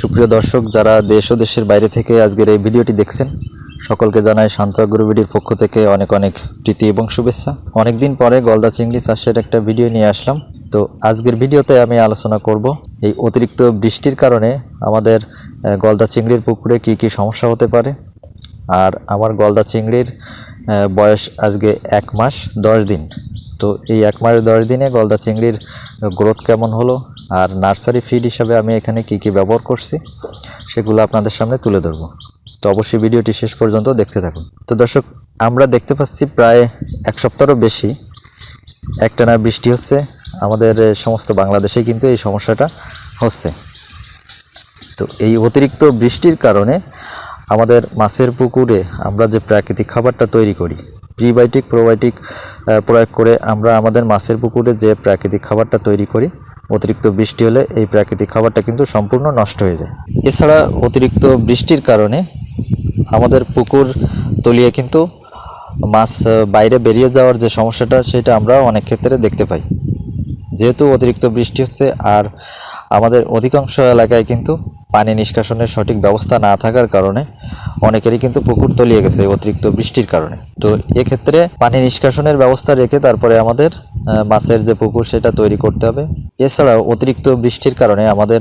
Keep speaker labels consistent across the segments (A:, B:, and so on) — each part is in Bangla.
A: সুপ্রিয় দর্শক, যারা দেশ ও দেশের বাইরে থেকে আজকের এই ভিডিওটি দেখছেন, সকলকে জানাই শান্ত গুরুবিডির পক্ষ থেকে অনেক অনেক প্রীতি এবং শুভেচ্ছা। অনেকদিন পরে গলদা চিংড়ি চাষের একটা ভিডিও নিয়ে আসলাম। তো আজকের ভিডিওতে আমি আলোচনা করব এই অতিরিক্ত বৃষ্টির কারণে আমাদের গলদা চিংড়ির পুকুরে কি কি সমস্যা হতে পারে। আর আমার গলদা চিংড়ির বয়স আজকে এক মাস দশ দিন। তো এই এক মাস দশ দিনে গলদা চিংড়ির গ্রোথ কেমন হলো? আর নার্সারি ফিড হিসাবে আমি এখানে কি কি ব্যবহার করছি, সেগুলো আপনাদের সামনে তুলে ধরবো। তো অবশ্যই ভিডিওটি শেষ পর্যন্ত দেখতে থাকুন। তো দর্শক, আমরা দেখতে পাচ্ছি প্রায় এক সপ্তাহেরও বেশি একটানা বৃষ্টি হচ্ছে। আমাদের সমস্ত বাংলাদেশে কিন্তু এই সমস্যাটা হচ্ছে। তো এই অতিরিক্ত বৃষ্টির কারণে আমাদের মাছের পুকুরে আমরা যে প্রাকৃতিক খাবারটা তৈরি করি প্রিবায়োটিক প্রোবায়োটিক প্রয়োগ করে আমরা আমাদের মাছের পুকুরে যে প্রাকৃতিক খাবারটা তৈরি করি অতিরিক্ত বৃষ্টি হলে এই প্রাকৃতিক খাবারটা কিন্তু সম্পূর্ণ নষ্ট হয়ে যায়। এছাড়া অতিরিক্ত বৃষ্টির কারণে আমাদের পুকুর তলিয়ে কিন্তু মাছ বাইরে বেরিয়ে যাওয়ার যে সমস্যাটা, সেটা আমরা অনেক ক্ষেত্রে দেখতে পাই। যেহেতু অতিরিক্ত বৃষ্টি হচ্ছে, আর আমাদের অধিকাংশ এলাকায় কিন্তু পানি নিষ্কাশনের সঠিক ব্যবস্থা না থাকার কারণে অনেকেরই কিন্তু পুকুর তলিয়ে গেছে, অতিরিক্ত বৃষ্টির কারণে। তো এক্ষেত্রে পানি নিষ্কাশনের ব্যবস্থা রেখে তারপরে আমাদের মাছের যে পুকুর, সেটা তৈরি করতে হবে। এছাড়াও অতিরিক্ত বৃষ্টির কারণে আমাদের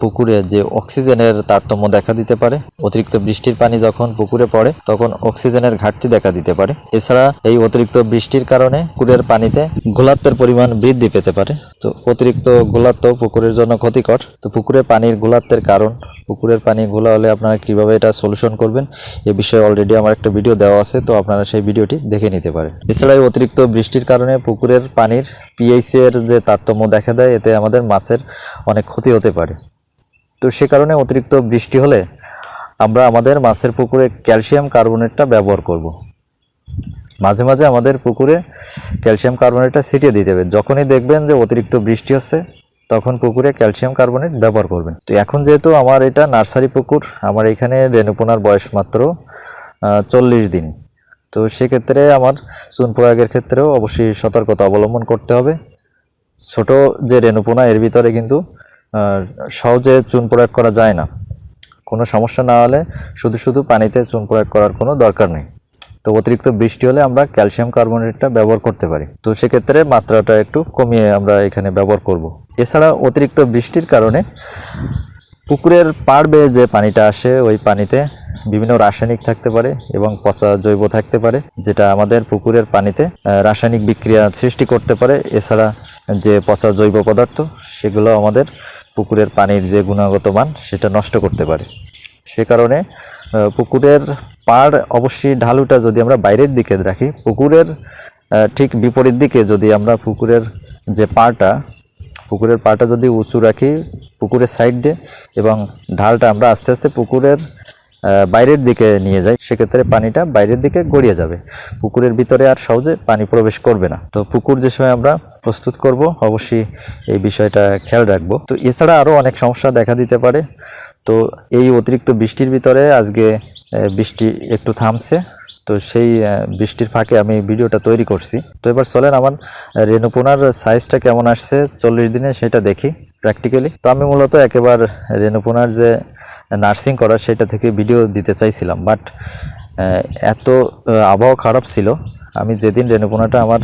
A: পুকুরে যে অক্সিজেনের তারতম্য দেখা দিতে পারে, অতিরিক্ত বৃষ্টির পানি যখন পুকুরে পড়ে, তখন অক্সিজেনের ঘাটতি দেখা দিতে পারে। এছাড়া এই অতিরিক্ত বৃষ্টির কারণে পুকুরের পানিতে গোলাত্বের পরিমাণ বৃদ্ধি পেতে পারে। তো অতিরিক্ত গোলাত্ব পুকুরের জন্য ক্ষতিকর। তো পুকুরে পানির গোলাত্বের কারণ পুকুরের পানি ঘোলা হলে আপনারা কীভাবে এটা সলিউশন করবেন, এ বিষয়ে অলরেডি আমার একটা ভিডিও দেওয়া আছে, তো আপনারা সেই ভিডিওটি দেখে নিতে পারেন। এছাড়া অতিরিক্ত বৃষ্টির কারণে পুকুরের পানির পিএইচ এর যে তারতম্য দেখা দেয়, এতে আমাদের মাছের অনেক ক্ষতি হতে পারে। তো সে কারণে অতিরিক্ত বৃষ্টি হলে আমরা আমাদের মাছের পুকুরে ক্যালসিয়াম কার্বনেটটা ব্যবহার করব। মাঝে মাঝে আমাদের পুকুরে ক্যালসিয়াম কার্বনেটটা ছিটিয়ে দিতে হবে। যখনই দেখবেন যে অতিরিক্ত বৃষ্টি হচ্ছে তখন পুকুরে ক্যালসিয়াম কার্বনেট ব্যবহার করবেন। তো এখন যেহেতু আমার এটা নার্সারি পুকুর, আমার এখানে রেণুপোনার বয়স মাত্র চল্লিশ দিন। তো সেক্ষেত্রে আমার চুন প্রয়োগের ক্ষেত্রেও অবশ্যই সতর্কতা অবলম্বন করতে হবে। ছোট যে রেণুপোনা, এর ভিতরে কিন্তু সহজে চুন প্রয়োগ করা যায় না। কোনো সমস্যা না হলে শুধু শুধু পানিতে চুন প্রয়োগ করার কোনো দরকার নেই। তো অতিরিক্ত বৃষ্টি হলে আমরা ক্যালসিয়াম কার্বনেটটা ব্যবহার করতে পারি। তো সেক্ষেত্রে মাত্রাটা একটু কমিয়ে আমরা এখানে ব্যবহার করব। এছাড়া অতিরিক্ত বৃষ্টির কারণে পুকুরের পাড় বেয়ে যে পানিটা আসে, ওই পানিতে বিভিন্ন রাসায়নিক থাকতে পারে এবং পচা জৈব থাকতে পারে, যেটা আমাদের পুকুরের পানিতে রাসায়নিক বিক্রিয়া সৃষ্টি করতে পারে। এছাড়া যে পচা জৈব পদার্থ, সেগুলো আমাদের পুকুরের পানির যে গুণগত মান, সেটা নষ্ট করতে পারে। সে কারণে পুকুরের পাড় অবশ্যই ঢালুটা যদি আমরা বাইরের দিকে রাখি, পুকুরের ঠিক বিপরীত দিকে যদি আমরা পুকুরের যে পাড়টা, পুকুরের পাটা যদি উঁচু রাখি পুকুরের সাইড দিয়ে এবং ঢালটা আমরা আস্তে আস্তে পুকুরের বাইরের দিকে নিয়ে যাই, সেক্ষেত্রে পানিটা বাইরের দিকে গড়িয়ে যাবে। পুকুরের ভিতরে আর সহজে পানি প্রবেশ করবে না। তো পুকুর যে সময় আমরা প্রস্তুত করব, অবশ্যই এই বিষয়টা খেয়াল রাখব। তো এছাড়া আরও অনেক সমস্যা দেখা দিতে পারে। তো এই অতিরিক্ত বৃষ্টির ভিতরে আজকে বৃষ্টি একটু থামছে। তো সেই বৃষ্টির ফাঁকে আমি ভিডিওটা তৈরি করছি। তো এবার চলেন আমার রেনুপোনার সাইজটা কেমন আসছে? চল্লিশ দিনে সেটা দেখি প্র্যাকটিক্যালি তো আমি মূলত একেবার রেনুপোনার যে নার্সিং করা, সেটা থেকে ভিডিও দিতে চাইছিলাম। বাট এত আবহাওয়া খারাপ ছিল আমি যেদিন রেণুপোনাটা আমার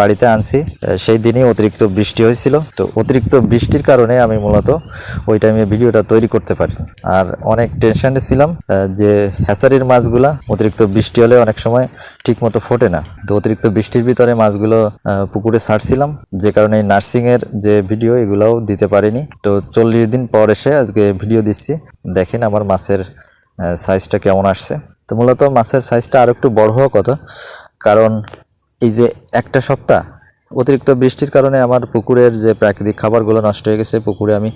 A: বাড়িতে আনছি সেই দিনই অতিরিক্ত বৃষ্টি হয়েছিল। তো অতিরিক্ত বৃষ্টির কারণে আমি মূলত ওই টাইমে ভিডিওটা তৈরি করতে পারি আর অনেক টেনশনে ছিলাম যে হ্যাচারির মাছগুলা অতিরিক্ত বৃষ্টি হলে অনেক সময় ঠিক মতো ফোটে না। তো অতিরিক্ত বৃষ্টির ভিতরে মাছগুলো পুকুরে ছাড়ছিলাম, যে কারণে নার্সিং এর যে ভিডিও এগুলাও দিতে পারিনি। তো চল্লিশ দিন পর এসে আজকে ভিডিও দিচ্ছি। দেখেন আমার মাছের সাইজটা কেমন আসছে। তো মূলত মাছের সাইজটা আর একটু বড় হওয়ার কথা। কারণ এই যে একটা সপ্তাহ অতিরিক্ত বৃষ্টির কারণে আমার পুকুরের যে প্রাকৃতিক খাবারগুলো নষ্ট হয়ে গেছে, পুকুরে আমি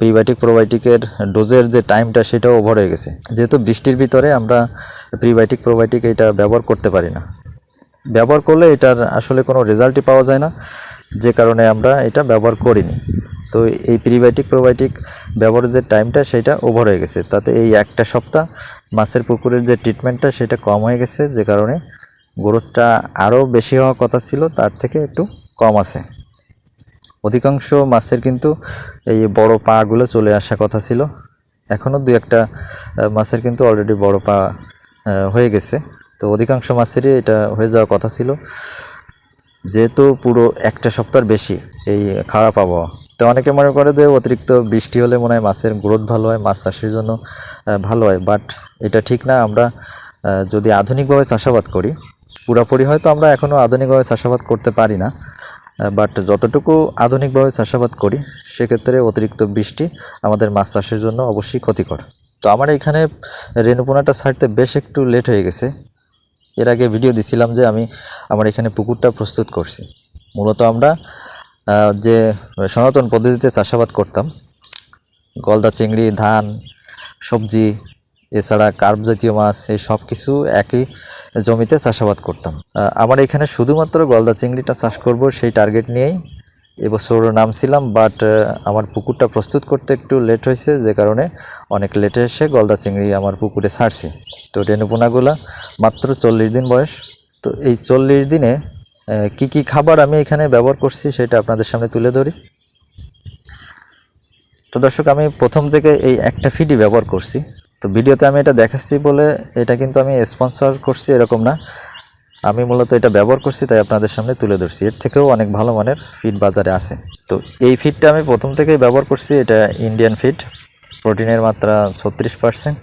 A: প্রিবায়োটিক প্রোবায়োটিকের ডোজের যে টাইমটা সেটাও ওভার হয়ে গেছে। যেহেতু বৃষ্টির ভিতরে আমরা প্রিবায়োটিক প্রোবায়োটিক এটা ব্যবহার করতে পারি না। ব্যবহার করলে এটার আসলে কোনো রেজাল্টই পাওয়া যায় না, যে কারণে আমরা এটা ব্যবহার করিনি। তো এই প্রিবায়োটিক প্রোবায়োটিক ব্যবহারের যে টাইমটা সেটা ওভার হয়ে গেছে। তাতে এই একটা সপ্তাহ মাছের পুকুরের যে ট্রিটমেন্টটা সেটা কম হয়ে গেছে, যে কারণে গ্রোথটা আরও বেশি হওয়ার কথা ছিল, তার থেকে একটু কম আছে। অধিকাংশ মাছের কিন্তু এই বড় পাগুলো চলে আসা কথা ছিল। এখনও দু একটা মাছের কিন্তু অলরেডি বড় পা হয়ে গেছে। তো অধিকাংশ মাছেরই এটা হয়ে যাওয়ার কথা ছিল। যেহেতু পুরো একটা সপ্তাহের বেশি এই খারাপ আবহাওয়া। তো অনেকে মনে করে যে অতিরিক্ত বৃষ্টি হলে মনে হয় মাছের গ্রোথ ভালো হয়, মাছ চাষের জন্য ভালো হয়। বাট এটা ঠিক না। আমরা যদি আধুনিকভাবে চাষাবাদ করি পুরোপুরি হয়তো আমরা এখনও আধুনিকভাবে চাষাবাদ করতে পারি না বাট যতটুকু আধুনিকভাবে চাষাবাদ করি, সেক্ষেত্রে অতিরিক্ত বৃষ্টি আমাদের মাছ চাষের জন্য অবশ্যই ক্ষতিকর। তো আমার এখানে রেণুপোনাটা ছাড়তে বেশ একটু লেট হয়ে গেছে। এর আগে ভিডিও দিছিলাম যে আমি আমার এখানে পুকুরটা প্রস্তুত করছি। মূলত আমরা যে সনাতন পদ্ধতিতে চাষাবাদ করতাম, গলদা চিংড়ি, ধান, সবজি এছাড়া কার্প জাতীয় মাছ, এই সব কিছু একই জমিতে চাষাবাদ করতাম। আমার এখানে শুধুমাত্র গলদা চিংড়িটা চাষ করব সেই টার্গেট নিয়েই। এবছর নামছিলাম বাট আমার পুকুরটা প্রস্তুত করতে একটু লেট হয়েছে, যে কারণে অনেক লেটে এসে গলদা চিংড়ি আমার পুকুরে ছাড়ছি। তো রেণুপোনাগুলা মাত্র চল্লিশ দিন বয়স। তো এই চল্লিশ দিনে কি কি খাবার আমি এখানে ব্যবহার করছি সেটা আপনাদের সামনে তুলে ধরি। তো দর্শক, আমি প্রথম থেকে এই একটা ফিডই ব্যবহার করছি। তো ভিডিওতে আমি এটা দেখাচ্ছি বলে এটা কিন্তু আমি স্পন্সর করছি এরকম না। আমি মূলত এটা ব্যবহার করছি, তাই আপনাদের সামনে তুলে ধরছি। এর থেকেও অনেক ভালো মানের ফিড বাজারে আছে। তো এই ফিডটা আমি প্রথম থেকেই ব্যবহার করছি, এটা ইন্ডিয়ান ফিড প্রোটিনের মাত্রা ছত্রিশ পার্সেন্ট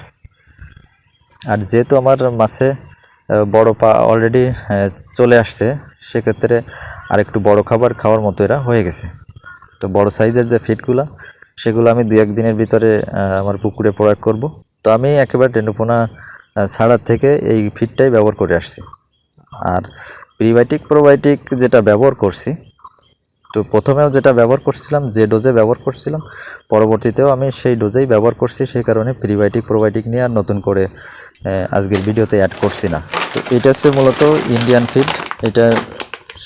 A: আর যেহেতু আমার মাছে বড় পা অলরেডি চলে আসছে, সেক্ষেত্রে আরেকটু বড় খাবার খাওয়ার মতো এরা হয়ে গেছে। তো বড় সাইজের যে ফিডগুলো সেগুলো আমি দু একদিনের ভিতরে আমার পুকুরে প্রয়োগ করব। তো আমি একেবারে টেন্ডুপোনা ছাড়ার থেকে এই ফিডটাই ব্যবহার করে আসছি। আর প্রিবায়োটিক প্রোবায়োটিক যেটা ব্যবহার করছি, তো প্রথমেও যেটা ব্যবহার করছিলাম, যে ডোজে ব্যবহার করছিলাম, পরবর্তীতেও আমি সেই ডোজেই ব্যবহার করছি, সেই কারণে প্রিবায়োটিক প্রোবায়োটিক নিয়ে আর নতুন করে আজকের ভিডিওতে অ্যাড করছি না। তো এটা হচ্ছে মূলত ইন্ডিয়ান ফিড এটা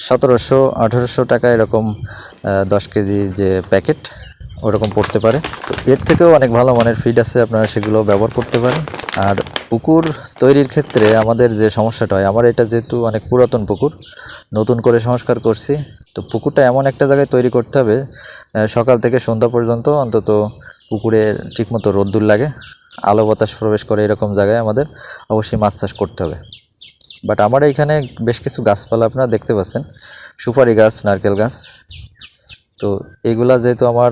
A: সতেরোশো আঠেরোশো টাকা এরকম দশ কেজি যে প্যাকেট ওরকম পড়তে পারে। তো এর থেকেও অনেক ভালো মানের ফিড আছে, আপনারা সেগুলো ব্যবহার করতে পারেন। আর পুকুর তৈরির ক্ষেত্রে আমাদের যে সমস্যাটা হয়, আমার এটা যেহেতু অনেক পুরাতন পুকুর, নতুন করে সংস্কার করছি। তো পুকুরটা এমন একটা জায়গায় তৈরি করতে হবে সকাল থেকে সন্ধ্যা পর্যন্ত অন্তত পুকুরে ঠিকমতো রোদ্দুর লাগে, আলো বাতাস প্রবেশ করে এরকম জায়গায় আমাদের অবশ্যই মাছ চাষ করতে হবে। বাট আমার এইখানে বেশ কিছু গাছপালা আপনারা দেখতে পাচ্ছেন, সুপারি গাছ, নারকেল গাছ। তো এগুলা যেহেতু আমার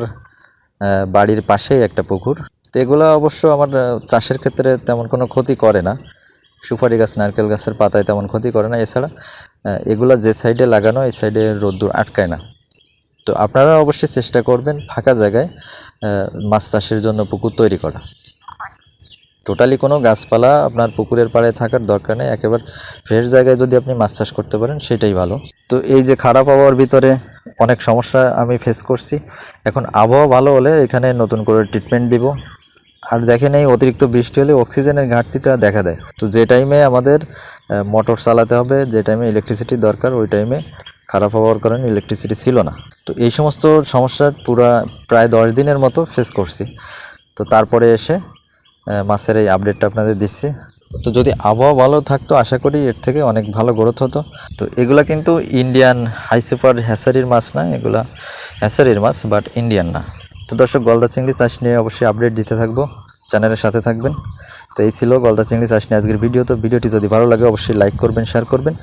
A: বাড়ির পাশেই একটা পুকুর। তো এগুলো অবশ্য আমার চাষের ক্ষেত্রে তেমন কোনো ক্ষতি করে না। সুপারি গাছ, নারকেল গাছের পাতায় তেমন ক্ষতি করে না। এছাড়া এগুলো যে সাইডে লাগানো, এই সাইডে রোদ্দুর আটকায় না। তো আপনারা অবশ্যই চেষ্টা করবেন ফাঁকা জায়গায় মাছ চাষের জন্য পুকুর তৈরি করা। টোটালি কোনো গাছপালা আপনার পুকুরের পাড়ে থাকার দরকার নেই। একেবারে ফ্রেশ জায়গায় যদি আপনি মাছ চাষ করতে পারেন, সেটাই ভালো। তো এই যে খারাপ আবহাওয়ার ভিতরে অনেক সমস্যা আমি ফেস করছি। এখন আবহাওয়া ভালো হলে এখানে নতুন করে ট্রিটমেন্ট দিব। আর দেখেন এই অতিরিক্ত বৃষ্টি হলে অক্সিজেনের ঘাটতিটা দেখা দেয়। তো যে টাইমে আমাদের মোটর চালাতে হবে, যে টাইমে ইলেকট্রিসিটি দরকার, ওই টাইমে খারাপ হওয়ার কারণে ইলেকট্রিসিটি ছিল না। তো এই সমস্ত সমস্যা পুরা প্রায় দশ দিনের মতো ফেস করছি। তো তারপরে এসে মাছের এই আপডেটটা আপনাদের দিচ্ছি। তো যদি আবহাওয়া ভালো থাকতো, আশা করি এর থেকে অনেক ভালো গ্রোথ হতো। তো এগুলা কিন্তু ইন্ডিয়ান হাই সুপার হ্যাসারির মাছ না, এগুলা হ্যাসারির মাছ বাট ইন্ডিয়ান না। তো দর্শক, গলদা চিংড়ি চাষ নিয়ে অবশ্যই আপডেট দিতে থাকব। চ্যানেলের সাথে থাকবেন। তো এই ছিল গলদা চিংড়ি চাষ নিয়ে আজকের ভিডিও। তো ভিডিওটি যদি ভালো লাগে, অবশ্যই লাইক করবেন শেয়ার করবেন।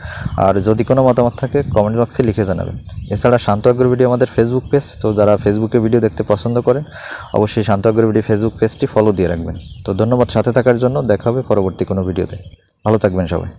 A: আর যদি কোনো মতামত থাকে কমেন্ট বক্সে লিখে জানাবেন। এছাড়া শান্ত আগ্রহ ভিডিও আমাদের ফেসবুক পেজ তো যারা ফেসবুকে ভিডিও দেখতে পছন্দ করেন, অবশ্যই শান্ত আগ্রহ ভিডিও ফেসবুক পেজটি ফলো দিয়ে রাখবেন। তো ধন্যবাদ সাথে থাকার জন্য। দেখা হবে পরবর্তী কোনো ভিডিওতে ভালো থাকবেন সবাই।